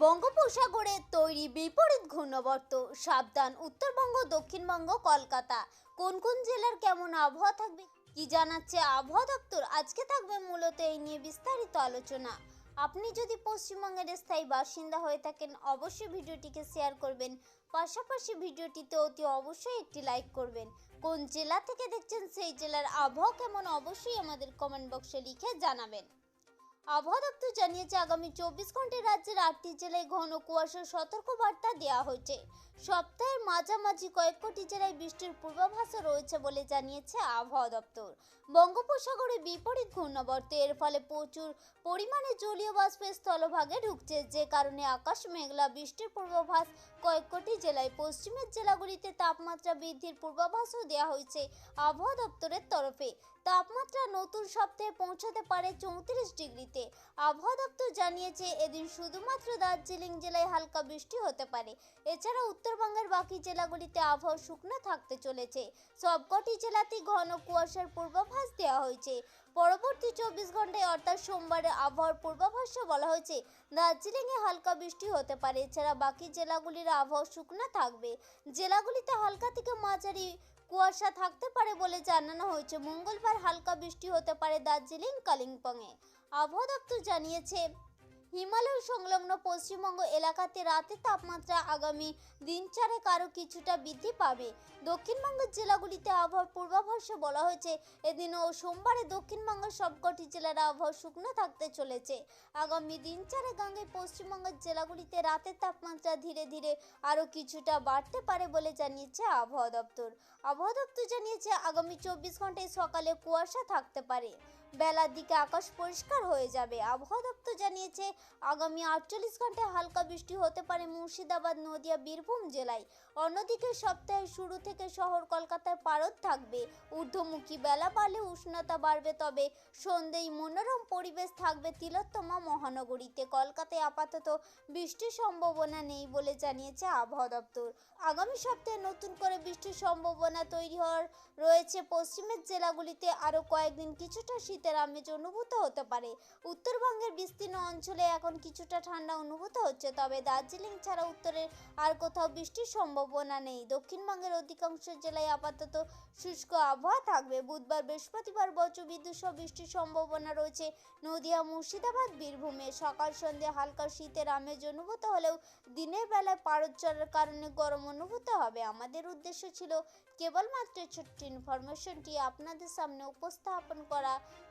বঙ্গোপসাগরে তৈরি বিপরীত ঘূর্ণবর্ত, সাবধান উত্তরবঙ্গ, দক্ষিণবঙ্গ, কলকাতা। কোন কোন জেলার কেমন আবহাওয়া থাকবে, কি জানাচ্ছে আবহাওয়া দপ্তর? আজকে থাকবে মূলত এই নিয়ে বিস্তারিত আলোচনা। আপনি যদি পশ্চিমবঙ্গের স্থায়ী বাসিন্দা হয়ে থাকেন, অবশ্যই ভিডিওটিকে শেয়ার করবেন। পাশাপাশি ভিডিওটিতে অতি অবশ্যই একটি লাইক করবেন। কোন জেলা থেকে দেখছেন, সেই জেলার আবহাওয়া কেমন, অবশ্যই আমাদের কমেন্ট বক্সে লিখে জানাবেন। আবহাওয়া দপ্তর জানিয়েছে, আগামী চব্বিশ ঘন্টায় রাজ্যের আটটি জেলায় ঘন কুয়াশার সতর্ক বার্তা দেওয়া হয়েছে। সপ্তাহের মাঝামাঝি কয়েক কোটি জেলায় বৃষ্টির পূর্বাভাসও রয়েছে বলে জানিয়েছে আবহাওয়া দপ্তর বঙ্গোপসাগরে বিপরীত ঘূর্ণাবর্ত এর ফলে প্রচুর পরিমাণে জলীয় বাষ্পের স্থলভাগে ঢুকছে, যে কারণে আকাশ মেঘলা, বৃষ্টির পূর্বাভাস কয়েক কোটি জেলায়। পশ্চিমের জেলাগুলিতে তাপমাত্রা বৃদ্ধির পূর্বাভাসও দেওয়া হয়েছে আবহাওয়া দপ্তরের তরফে। তাপমাত্রা নতুন সপ্তাহে পৌঁছাতে পারে চৌত্রিশ ডিগ্রিতে। আবহাওয়া দপ্তর জানিয়েছে, এদিন শুধুমাত্র দার্জিলিং জেলায় হালকা বৃষ্টি হতে পারে। এছাড়া উত্তরবঙ্গের বাকি জেলাগুলিতে আবহাওয়া শুকনো থাকতে চলেছে। সবকটি জেলাতেই ঘন কুয়াশার পূর্বাভাস দেওয়া হয়েছে। পরবর্তী চব্বিশ ঘন্টায় অর্থাৎ সোমবারে আবহাওয়ার পূর্বাভাসে বলা হয়েছে, দার্জিলিংয়ে হালকা বৃষ্টি হতে পারে। এছাড়া বাকি জেলাগুলির আবহাওয়া শুকনো থাকবে। জেলাগুলিতে হালকা থেকে মাঝারি কুয়াশা থাকতে পারে বলে জানানো হয়েছে। মঙ্গলবার হালকা বৃষ্টি হতে পারে দার্জিলিং, কালিম্পংয়ে। আবহাওয়া দপ্তর জানিয়েছে হিমালয় সংলগ্ন পশ্চিমবঙ্গ এলাকাতে রাতের তাপমাত্রা আগামী দিন চারেক আরও কিছুটা বৃদ্ধি পাবে। দক্ষিণবঙ্গের জেলাগুলিতে আবহাওয়ার পূর্বাভাসে বলা হয়েছে এদিন ও সোমবারে দক্ষিণবঙ্গের সবকটি জেলার আবহাওয়া শুকনো থাকতে চলেছে। আগামী দিন চারেক আগে পশ্চিমবঙ্গের জেলাগুলিতে রাতের তাপমাত্রা ধীরে ধীরে আরও কিছুটা বাড়তে পারে বলে জানিয়েছে আবহাওয়া দপ্তর। আবহাওয়া দপ্তর জানিয়েছে, আগামী চব্বিশ ঘন্টায় সকালে কুয়াশা থাকতে পারে। বেলার দিকে আকাশ পরিষ্কার হয়ে যাবে। আবহাওয়া দপ্তর জানিয়েছে, আগামী আটচল্লিশ ঘন্টায় হালকা বৃষ্টি হতে পারে মুর্শিদাবাদ, নদিয়া, বীরভূম জেলায়। অন্যদিকে সপ্তাহের শুরু থেকে শহর কলকাতার পারদ থাকবে। ঊর্ধ্বমুখী বেলা বাড়লে উষ্ণতা বাড়বে, তবে সন্ধ্যেই মনোরম পরিবেশ থাকবে তিলোত্তমা মহানগরীতে। কলকাতায় আপাতত বৃষ্টির সম্ভাবনা নেই বলে জানিয়েছে আবহাওয়া দপ্তর। আগামী সপ্তাহে নতুন করে বৃষ্টির সম্ভাবনা তৈরি হওয়ার রয়েছে। পশ্চিমের জেলাগুলিতে আরও কয়েকদিন কিছুটা শীতের আমেজ অনুভূত হতে পারে। উত্তরবঙ্গের বিস্তীর্ণ অঞ্চলে এখন কিছুটা ঠান্ডা অনুভূত হচ্ছে, তবে দার্জিলিং ছাড়া উত্তরের আর কোথাও বৃষ্টির সম্ভাবনা নেই। দক্ষিণবঙ্গের অধিকাংশ জেলায় আপাতত শুষ্ক আবহাওয়া থাকবে। বুধবার, বৃহস্পতিবার বজ্রবিদ্যুৎ সহ বৃষ্টির সম্ভাবনা রয়েছে। নদিয়া, মুর্শিদাবাদ, বীরভূমে সকাল সন্ধ্যে হালকা শীতের আমেজ অনুভূত হলেও দিনের বেলায় পারদ কারণে গরম অনুভূত হবে। আমাদের উদ্দেশ্য ছিল কেবলমাত্র ছোট্ট ইনফরমেশনটি আপনাদের সামনে উপস্থাপন করা।